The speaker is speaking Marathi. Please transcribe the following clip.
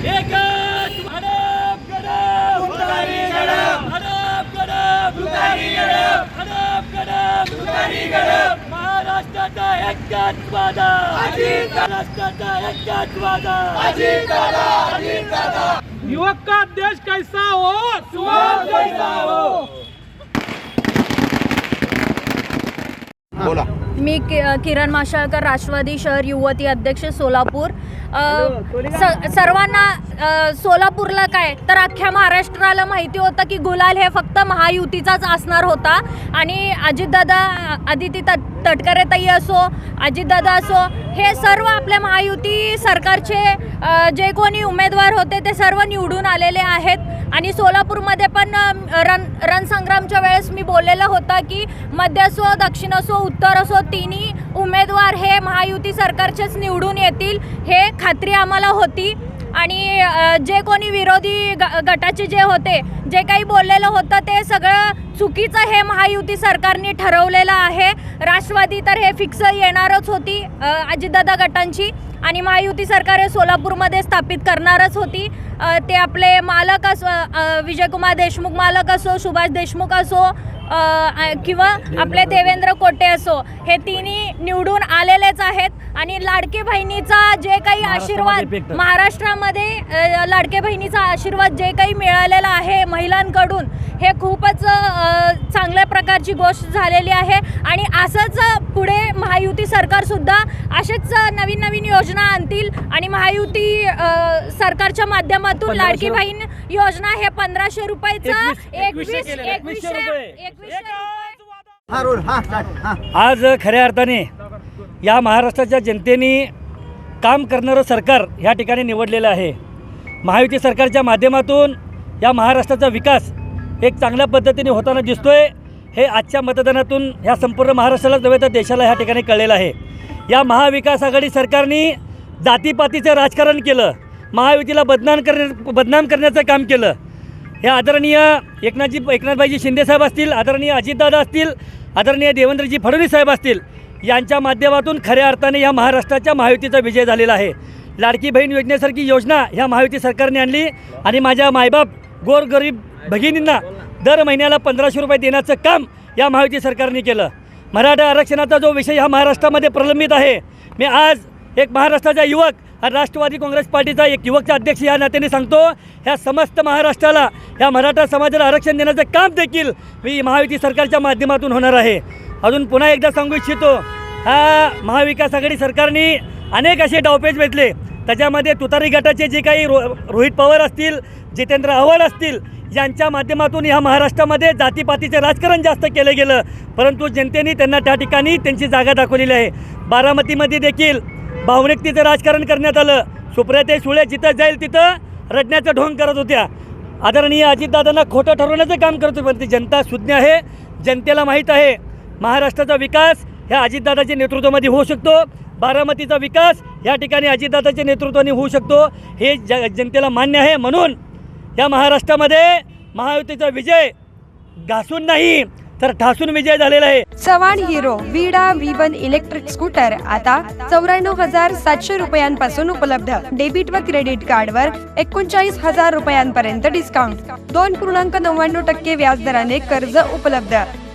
एकच हडप गडप. तुतारी गडप. हडप गडप. तुतारी गडप. हडप गडप. तुतारी गडप. महाराष्ट्राचा एकच वादा. महाराष्ट्राचा एकच वादा. युवक का देश कैसा हो? सुहाग कैसा हो? बोला. मी कि- किरण माशाळकर राष्ट्रवादी शहर युवती अध्यक्ष सोलापूर. स- सर्वांना सोलापूरला काय? तर अख्ख्या महाराष्ट्राला माहिती होतं की गुलाल हे फक्त महायुतीचाच असणार होता. आणि अजितदादा आदिती तट तटकरे ताई असो अजितदादा असो हे सर्व आपल्या महायुती सरकारचे जे कोणी उमेदवार होते ते सर्व निवडून आलेले आहेत. आणि सोलापूरमध्ये पण रण रणसंग्रामच्या वेळेस मी बोललेलं होतं की मध्य असो दक्षिण असो उत्तर असो तिन्ही उमेदवार हे महायुती सरकारचेच निवडून येतील हे खात्री आम्हाला होती. आणि जे कोणी विरोधी ग गटाचे जे होते जे काही बोललेलं होतं ते सगळं चुकीचं हे महायुती सरकारने ठरवलेलं आहे. राष्ट्रवादी तर हे फिक्स येणारच होती अजितदादा गटांची. आणि महायुती सरकार हे सोलापूरमध्ये स्थापित करणारच होती. ते आपले मालक असो विजयकुमार देशमुख मालक असो सुभाष देशमुख असो किंवा आपले देवेंद्र कोटे असो हे तिन्ही निवडून आलेलेच आहेत. आणि लाडके बहिणीचा जे काही आशीर्वाद महाराष्ट्रामध्ये लाडके बहिणीचा आशीर्वाद जे काही मिळालेला आहे महिलांकडून हे खूपच चांगल्या प्रकारची गोष्ट झालेली आहे. आणि असंच पुढे महायुती सरकारसुद्धा असेच नवीन नवीन योजना आणतील आणि महायुती सरकारच्या माध्यमातून लाडकी बहीण योजना हे पंधराशे रुपयाचं एकवीस- एकवीस एकवीसशे एकवीसशे हा हा हा. आज खऱ्या अर्थाने या महाराष्ट्राच्या जनतेने काम करणारं सरकार ह्या ठिकाणी निवडलेलं आहे. महायुती सरकारच्या माध्यमातून या महाराष्ट्राचा विकास एक चांगल्या पद्धतीने होताना दिसतोय. हे आजच्या मतदानातून ह्या संपूर्ण महाराष्ट्रालाच नव्हे तर देशाला ह्या ठिकाणी कळलेलं आहे. या महाविकास आघाडी सरकारने जातीपातीचं राजकारण केलं. महायुतीला बदनाम करण्या बदनाम करण्याचं काम केलं. हे आदरणीय एकनाथजी एकनाथभाईजी शिंदेसाहेब असतील आदरणीय अजितदादा असतील आदरणीय देवेंद्रजी फडणवीस साहेब असतील यांच्या माध्यमातून खऱ्या अर्थाने या महाराष्ट्राच्या महायुतीचा विजय झालेला आहे. लाडकी बहीण योजनेसारखी योजना ह्या महायुती सरकारने आणली आणि माझ्या मायबाप गोरगरीब भगिनींना दर महिन्याला पंधराशे रुपये देण्याचं काम या महायुती सरकारने केलं. मराठा आरक्षणाचा जो विषय हा महाराष्ट्रामध्ये प्रलंबित आहे मी आज एक महाराष्ट्राचा युवक राष्ट्रवादी काँग्रेस पार्टीचा एक युवकचा अध्यक्ष या नात्याने सांगतो ह्या समस्त महाराष्ट्राला ह्या मराठा समाजाला आरक्षण देण्याचं काम देखील मी महायुती सरकारच्या माध्यमातून होणार आहे. अजून पुन्हा एकदा सांगू इच्छितो हा महाविकास आघाडी सरकारने अनेक असे डावपेच भेटले त्याच्यामध्ये तुतारी गटाचे जे काही रो रोहित पवार असतील जितेंद्र आव्हाड असतील यांच्या माध्यमातून ह्या महाराष्ट्रामध्ये जातीपातीचे राजकारण जास्त केलं गेलं. परंतु जनतेने त्यांना त्या ठिकाणी त्यांची जागा दाखवलेली आहे. बारामतीमध्ये देखील भावनिकतेचं राजकारण करण्यात आलं. सुप्रियाते सुळे जिथं जाईल तिथं रडण्याचं ढोंग करत होत्या. आदरणीय अजितदादांना खोटं ठरवण्याचं काम करत होते पण ती जनता सुज्ञ आहे. जनतेला माहीत आहे. महाराष्ट्राचा विकास ह्या अजितदादाच्या नेतृत्वामध्ये होऊ शकतो. बारामतीचा विकास या ठिकाणी अजितदादाच्या नेतृत्वाने होऊ शकतो. हे ज जनतेला मान्य आहे. म्हणून या महाराष्ट्रामध्ये महायुतीचा विजय घासून नाही तर ठासून विजय झालेला आहे. Chavan Hero Vida V one electric scooter आता चौऱ्याण्णव हजार सातशे रुपयांपासून उपलब्ध. डेबिट व क्रेडिट कार्डवर एकोणचाळीस हजार रुपयांपर्यंत डिस्काउंट दोन पूर्णांक नव्याण्णव टक्के व्याज दराने कर्ज उपलब्ध.